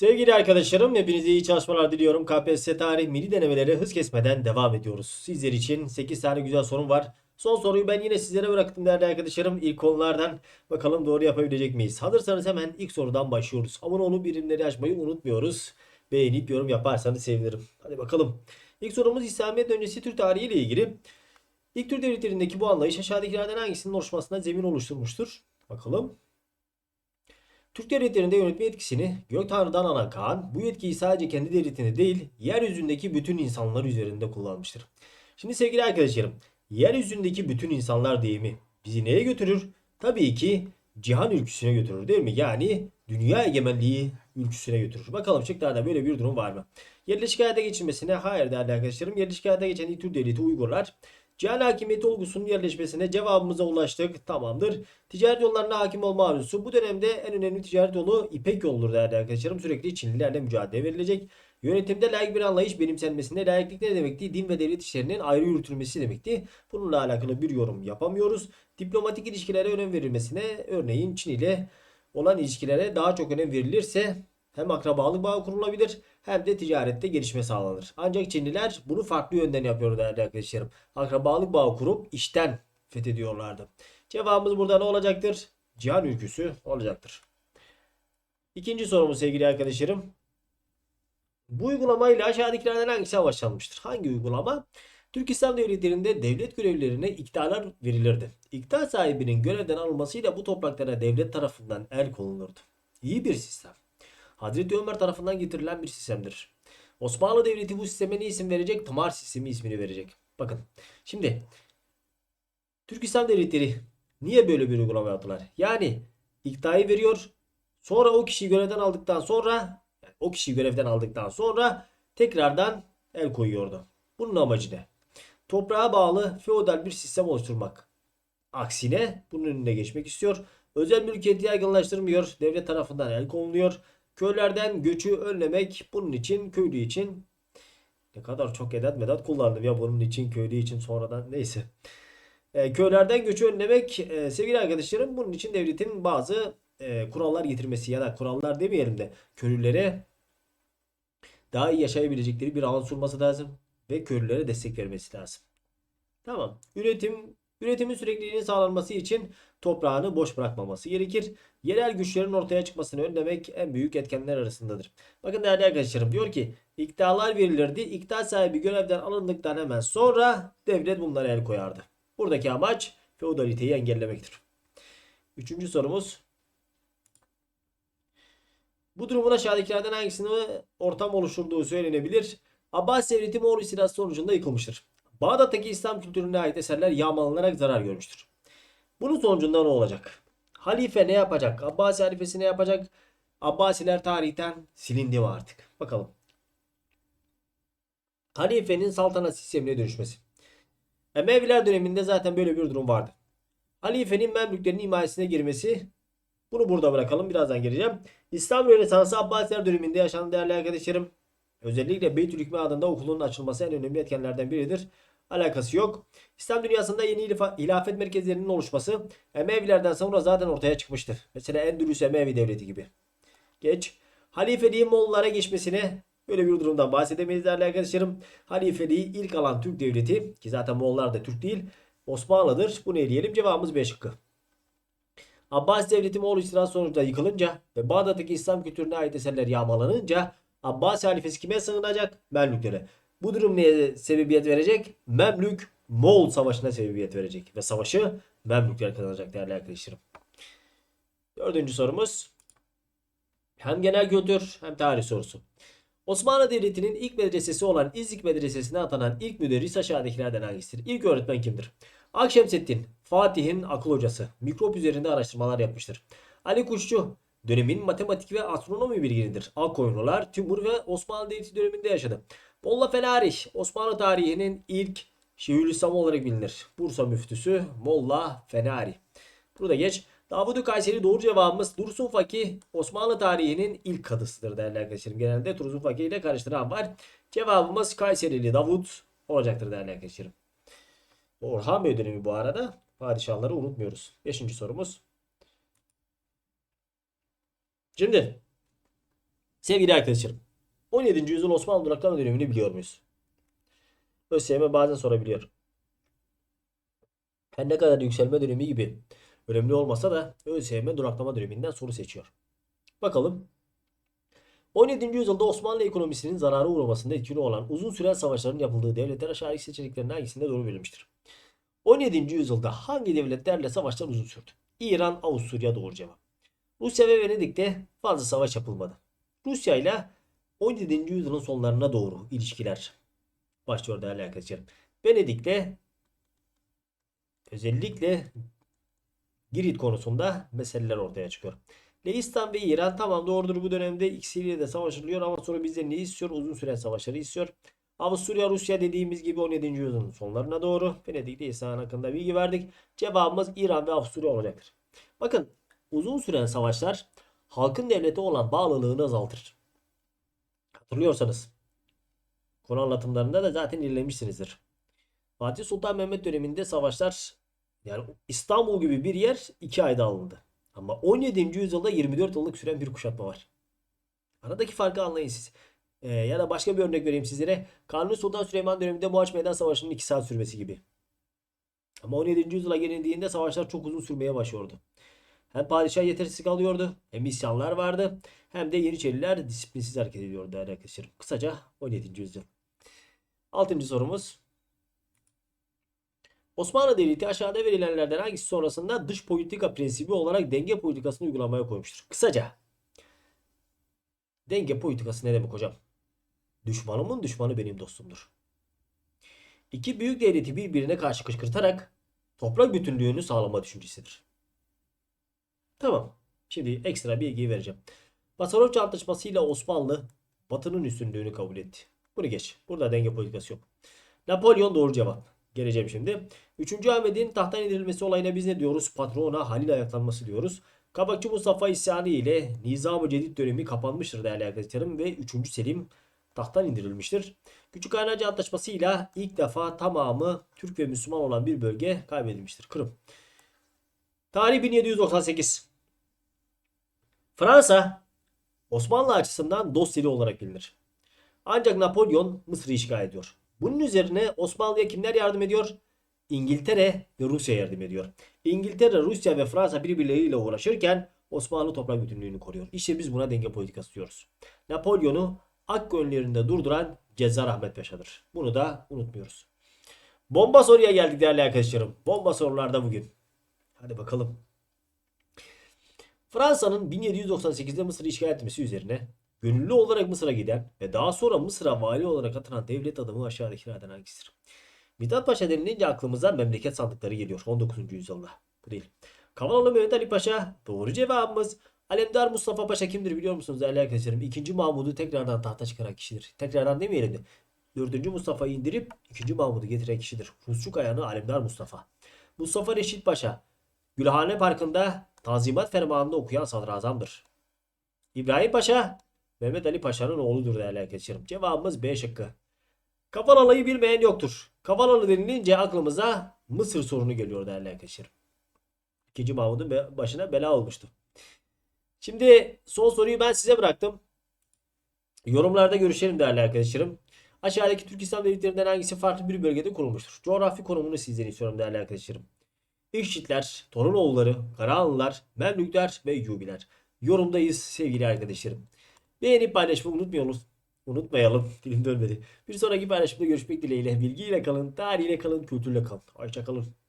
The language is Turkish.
Sevgili arkadaşlarım, hepinize iyi çalışmalar diliyorum. KPSS tarih milli denemeleri hız kesmeden devam ediyoruz. Sizler için 8 tane güzel sorum var. Son soruyu ben yine sizlere bıraktım değerli arkadaşlarım. İlk konulardan bakalım doğru yapabilecek miyiz? Hazırsanız hemen ilk sorudan başlıyoruz. Abone olup birimleri açmayı unutmuyoruz. Beğenip yorum yaparsanız sevinirim. Hadi bakalım. İlk sorumuz İslamiyet öncesi Türk tarihi ile ilgili. İlk Türk devletlerindeki bu anlayış aşağıdakilerden hangisinin oluşmasına zemin oluşturmuştur? Bakalım. Türk devletlerinde yönetme yetkisini gök tanrıdan alan Kaan bu yetkiyi sadece kendi devletinde değil yeryüzündeki bütün insanlar üzerinde kullanmıştır. Şimdi sevgili arkadaşlarım yeryüzündeki bütün insanlar deyimi bizi neye götürür? Tabii ki cihan ülküsüne götürür değil mi? Yani dünya egemenliği ülküsüne götürür. Bakalım şıklarda böyle bir durum var mı? Yerleşik hayata geçilmesine hayır değerli arkadaşlarım. Yerleşik hayata geçen ilk Türk devleti Uygurlar. Cihan hakimiyeti olgusunun yerleşmesine cevabımıza ulaştık. Tamamdır. Ticaret yollarına hakim olma arzusu. Bu dönemde en önemli ticaret yolu İpek yoludur değerli arkadaşlarım. Sürekli Çinlilerle mücadele verilecek. Yönetimde layık bir anlayış benimsenmesinde layıklık ne demekti? Din ve devlet işlerinin ayrı yürütülmesi demekti. Bununla alakalı bir yorum yapamıyoruz. Diplomatik ilişkilere önem verilmesine örneğin Çin ile olan ilişkilere daha çok önem verilirse hem akrabalık bağı kurulabilir hem de ticarette gelişme sağlanır. Ancak Çinliler bunu farklı yönden yapıyor değerli arkadaşlarım. Akrabalık bağı kurup işten fethediyorlardı. Cevabımız burada ne olacaktır? Cihan ülküsü olacaktır. İkinci sorumuz sevgili arkadaşlarım. Bu uygulamayla aşağıdakilerden hangisi amaçlanmıştır? Hangi uygulama? Türk İslam devletlerinde devlet görevlilerine iktidarlar verilirdi. İktidar sahibinin görevden alınmasıyla bu topraklara devlet tarafından el konulurdu. İyi bir sistem. Hazreti Ömer tarafından getirilen bir sistemdir. Osmanlı Devleti bu sisteme ne isim verecek? Tımar sistemi ismini verecek. Bakın. Şimdi Türk İslam Devletleri niye böyle bir uygulama yaptılar? Yani iktidarı veriyor. Sonra o kişiyi görevden aldıktan sonra o kişiyi görevden aldıktan sonra tekrardan el koyuyordu. Bunun amacı ne? Toprağa bağlı feodal bir sistem oluşturmak. Aksine bunun önüne geçmek istiyor. Özel mülkiyeti yaygınlaştırmıyor. Devlet tarafından el konuluyor. Köylerden göçü önlemek bunun için köylü için ne kadar çok edat medat kullandım ya bunun için köylü için sonradan neyse. E, köylerden göçü önlemek e, sevgili arkadaşlarım bunun için devletin bazı e, kurallar getirmesi ya da kurallar demeyelim de köylülere daha iyi yaşayabilecekleri bir alan sunması lazım ve köylülere destek vermesi lazım. Tamam. Üretim üretimin sürekliliğinin sağlanması için toprağını boş bırakmaması gerekir. Yerel güçlerin ortaya çıkmasını önlemek en büyük etkenler arasındadır. Bakın değerli arkadaşlarım diyor ki iktidarlar verilirdi. İktidar sahibi görevden alındıktan hemen sonra devlet bunlara el koyardı. Buradaki amaç feodaliteyi engellemektir. Üçüncü sorumuz. Bu durumun aşağıdakilerden hangisini ortam oluşturduğu söylenebilir. Abbas Devleti Moğol istilası sonucunda yıkılmıştır. Bağdat'taki İslam kültürüne ait eserler yağmalanarak zarar görmüştür. Bunun sonucunda ne olacak? Halife ne yapacak? Abbasi halifesi ne yapacak? Abbasiler tarihten silindi mi artık? Bakalım. Halifenin saltanat sistemine dönüşmesi. Emeviler döneminde zaten böyle bir durum vardı. Halifenin Memlüklerin himayesine girmesi. Bunu burada bırakalım. Birazdan gireceğim. İslam Rönesansı Abbasiler döneminde yaşanan değerli arkadaşlarım. Özellikle Beytülhükme adında okulun açılması en önemli etkenlerden biridir. Alakası yok. İslam dünyasında yeni hilaf- hilafet merkezlerinin oluşması Emevilerden sonra zaten ortaya çıkmıştır. Mesela Endülüs Emevi devleti gibi. Geç. Halifeliğin Moğollara geçmesine böyle bir durumdan bahsedemeyiz değerli arkadaşlarım. Halifeliği ilk alan Türk devleti ki zaten Moğollar da Türk değil Osmanlı'dır. Bunu eleyelim. Cevabımız B şıkkı. Abbas devleti Moğol istilası sonucunda yıkılınca ve Bağdat'taki İslam kültürüne ait eserler yağmalanınca Abbas halifesi kime sığınacak? Memlüklere. Bu durum neye sebebiyet verecek? Memlük Moğol savaşına sebebiyet verecek. Ve savaşı Memlükler kazanacak değerli arkadaşlarım. Dördüncü sorumuz. Hem genel kültür hem tarih sorusu. Osmanlı Devleti'nin ilk medresesi olan İznik Medresesi'ne atanan ilk müderris aşağıdakilerden hangisidir? İlk öğretmen kimdir? Akşemseddin, Fatih'in akıl hocası. Mikrop üzerinde araştırmalar yapmıştır. Ali Kuşçu, dönemin matematik ve astronomi bilginidir. Akkoyunlular, Timur ve Osmanlı Devleti döneminde yaşadı. Molla Fenari, Osmanlı tarihinin ilk Şeyhülislam olarak bilinir. Bursa müftüsü Molla Fenari. Burada geç. Davud-u Kayseri doğru cevabımız Dursun Fakih Osmanlı tarihinin ilk kadısıdır değerli arkadaşlarım. Genelde Dursun Fakih ile karıştıran var. Cevabımız Kayserili Davud olacaktır değerli arkadaşlarım. Orhan Bey dönemi bu arada. Padişahları unutmuyoruz. Beşinci sorumuz. Şimdi Sevgili arkadaşlarım. 17. yüzyıl Osmanlı duraklama dönemini biliyor muyuz? ÖSYM bazen sorabiliyor. Her ne kadar yükselme dönemi gibi önemli olmasa da ÖSYM duraklama döneminden soru seçiyor. Bakalım. 17. yüzyılda Osmanlı ekonomisinin zarara uğramasında etkili olan uzun süren savaşların yapıldığı devletler aşağıdaki seçeneklerin hangisinde doğru verilmiştir? 17. yüzyılda hangi devletlerle savaşlar uzun sürdü? İran, Avusturya doğru cevap. Rusya ve Venedik'te fazla savaş yapılmadı. Rusya ile 17. yüzyılın sonlarına doğru ilişkiler başlıyor değerli arkadaşlarım. Venedik'te özellikle Girit konusunda meseleler ortaya çıkıyor. Leistan ve İran tamam doğrudur bu dönemde ikisiyle de savaşılıyor ama sonra bizden ne istiyor? Uzun süren savaşları istiyor. Avusturya Rusya dediğimiz gibi 17. yüzyılın sonlarına doğru Venedik'te İsa'nın hakkında bilgi verdik. Cevabımız İran ve Avusturya olacaktır. Bakın uzun süren savaşlar halkın devlete olan bağlılığını azaltır. Hatırlıyorsanız konu anlatımlarında da zaten ilerlemişsinizdir. Fatih Sultan Mehmet döneminde savaşlar yani İstanbul gibi bir yer 2 ayda alındı. Ama 17. yüzyılda 24 yıllık süren bir kuşatma var. Aradaki farkı anlayın siz. Ee, ya da başka bir örnek vereyim sizlere. Kanuni Sultan Süleyman döneminde Muhaç Meydan Savaşı'nın 2 saat sürmesi gibi. Ama 17. yüzyıla gelindiğinde savaşlar çok uzun sürmeye başlıyordu. Hem padişah yetersiz kalıyordu, hem isyanlar vardı, hem de Yeniçeriler disiplinsiz hareket ediyordu değerli arkadaşlarım. Kısaca 17. yüzyıl. 6. sorumuz. Osmanlı Devleti aşağıda verilenlerden hangisi sonrasında dış politika prensibi olarak denge politikasını uygulamaya koymuştur? Kısaca. Denge politikası ne demek hocam? Düşmanımın düşmanı benim dostumdur. İki büyük devleti birbirine karşı kışkırtarak toprak bütünlüğünü sağlama düşüncesidir. Tamam. Şimdi ekstra bilgiyi vereceğim. Basarofça Antlaşması ile Osmanlı Batı'nın üstünlüğünü kabul etti. Bunu geç. Burada denge politikası yok. Napolyon doğru cevap. Geleceğim şimdi. 3. Ahmet'in tahttan indirilmesi olayına biz ne diyoruz? Patrona Halil ayaklanması diyoruz. Kabakçı Mustafa isyanı ile Nizam-ı Cedid dönemi kapanmıştır değerli arkadaşlarım ve 3. Selim tahttan indirilmiştir. Küçük Kaynarca Antlaşması ilk defa tamamı Türk ve Müslüman olan bir bölge kaybedilmiştir. Kırım. Tarih 1798. Fransa Osmanlı açısından dost olarak bilinir. Ancak Napolyon Mısır'ı işgal ediyor. Bunun üzerine Osmanlı'ya kimler yardım ediyor? İngiltere ve Rusya yardım ediyor. İngiltere, Rusya ve Fransa birbirleriyle uğraşırken Osmanlı toprak bütünlüğünü koruyor. İşte biz buna denge politikası diyoruz. Napolyon'u ak gönüllerinde durduran Cezzar Ahmet Paşa'dır. Bunu da unutmuyoruz. Bomba soruya geldik değerli arkadaşlarım. Bomba sorularda bugün. Hadi bakalım. Fransa'nın 1798'de Mısır'ı işgal etmesi üzerine gönüllü olarak Mısır'a giden ve daha sonra Mısır'a vali olarak atanan devlet adamı aşağıdakilerden hangisidir? Mithat Paşa denilince aklımıza memleket sandıkları geliyor 19. yüzyılda. Bu değil. Kavalalı Mehmet Ali Paşa doğru cevabımız. Alemdar Mustafa Paşa kimdir biliyor musunuz değerli arkadaşlarım? İkinci Mahmud'u tekrardan tahta çıkaran kişidir. Tekrardan demeyelim de. Dördüncü Mustafa'yı indirip ikinci Mahmud'u getiren kişidir. Rusçuk ayağını Alemdar Mustafa. Mustafa Reşit Paşa Gülhane Parkı'nda Tanzimat Fermanı'nda okuyan sadrazamdır. İbrahim Paşa Mehmet Ali Paşa'nın oğludur değerli arkadaşlarım. Cevabımız B şıkkı. Kavalalı'yı bilmeyen yoktur. Kavalalı denilince aklımıza Mısır sorunu geliyor değerli arkadaşlarım. İkinci Mahmud'un başına bela olmuştu. Şimdi son soruyu ben size bıraktım. Yorumlarda görüşelim değerli arkadaşlarım. Aşağıdaki Türk İslam devletlerinden hangisi farklı bir bölgede kurulmuştur? Coğrafi konumunu sizden istiyorum değerli arkadaşlarım. İşçitler, Torunoğulları, Karahanlılar, Memlükler ve Eyyubiler. Yorumdayız sevgili arkadaşlarım. Beğenip paylaşmayı unutmayalım. Unutmayalım. Dilim dönmedi. Bir sonraki paylaşımda görüşmek dileğiyle. Bilgiyle kalın, tarihiyle kalın, kültürle kalın. Hoşçakalın.